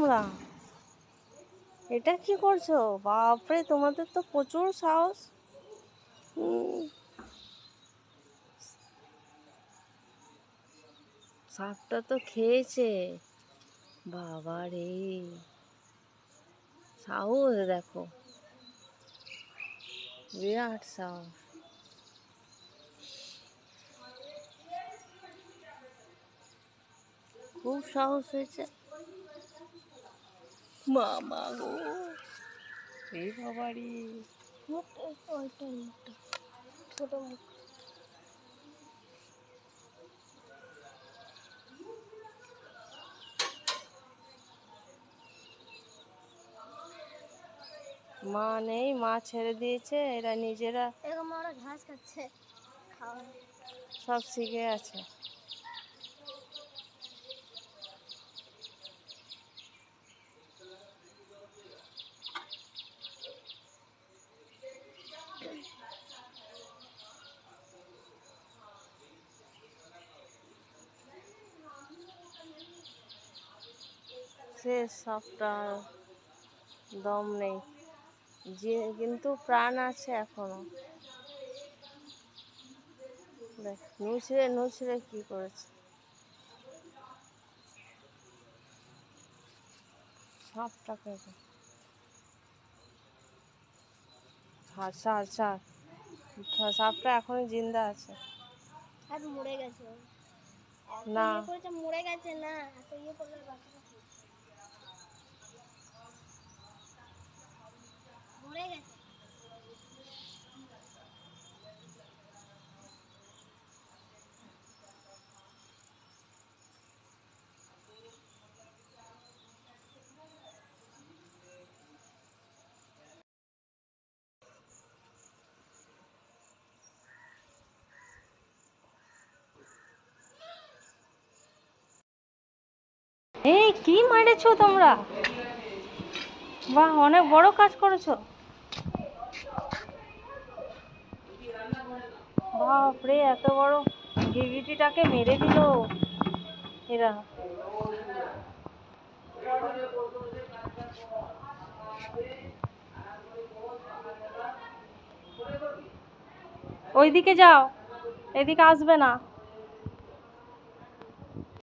তোমরা? এটা কি করছ? বাপরে, তোমাদের তো প্রচুর সাহস। সাপটা তো খেয়েছে। বাবা রে সাহস, দেখো। বিরাট সাহস। খুব সাহস হয়েছে। মামা গো। এই বাবারি। মুখটা ওইটা মুখটা। ছোট মুখ। মা নেই মা ছেড়ে দিয়েছে এরা নিজেরা এরকম ওরা ঘাস খাচ্ছে। খাওয়া। সব শিখে আছে। শেষ সবটা দম নেই। যে কিন্তু প্রাণ আছে এখনও। দেখ নুচড়ে নুচড়ে কি করেছে? সাপটাকে ছাড় ছাড় ছাড় সা- সাপটা এখনই জিন্দা আছে। আর মরে গেছে। না। মরে গেছে না। কি মেরেছো তোমরা? বাহ, অনেক বড় কাজ করেছ। বাপরে, এত বড় গিরগিটিটাকে মেরে দিল এরা। ওইদিকে যাও, এদিকে আসবে না।